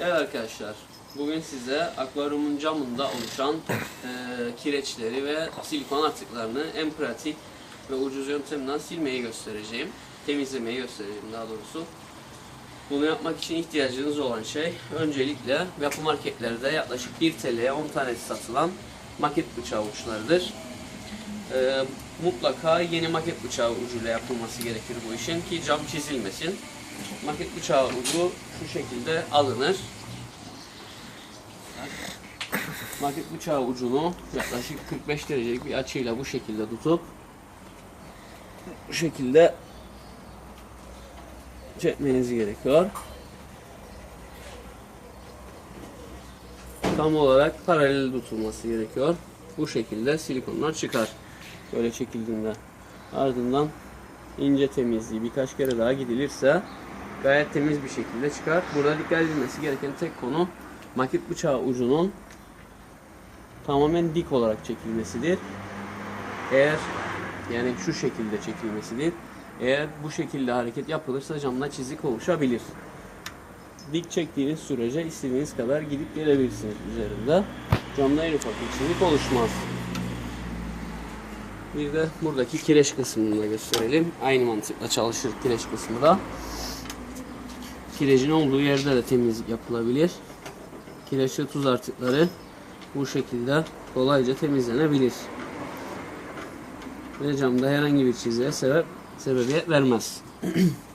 Evet arkadaşlar, bugün size akvaryumun camında oluşan e, kireçleri ve silikon atıklarını en pratik ve ucuz yöntemden silmeyi göstereceğim. Temizlemeyi göstereceğim daha doğrusu. Bunu yapmak için ihtiyacınız olan şey öncelikle yapı marketlerde yaklaşık 1 TL'ye 10 tanesi satılan maket bıçağı uçlarıdır. E, mutlaka yeni maket bıçağı ucuyla yapılması gerekir bu işin ki cam çizilmesin. Maket bıçağı şu şekilde alınır. Maket bıçağı ucunu yaklaşık 45 derecelik bir açıyla bu şekilde tutup bu şekilde çekmeniz gerekiyor. Tam olarak paralel tutulması gerekiyor. Bu şekilde silikonlar çıkar. Böyle çekildiğinde. Ardından ince temizliği birkaç kere daha gidilirse gayet temiz bir şekilde çıkar. Burada dikkat edilmesi gereken tek konu maket bıçağı ucunun tamamen dik olarak çekilmesidir. Eğer yani şu şekilde çekilmesidir. Eğer bu şekilde hareket yapılırsa camda çizik oluşabilir. Dik çektiğiniz sürece istediğiniz kadar gidip gelebilirsiniz üzerinde. Camda en ufak bir çizik oluşmaz. Bir de buradaki kireç kısmını da gösterelim. Aynı mantıkla çalışır kireç kısmı da. Kirecin olduğu yerde de temizlik yapılabilir. Kireçli tuz artıkları bu şekilde kolayca temizlenebilir. Ve camda herhangi bir çizgiye sebep sebebiyet vermez.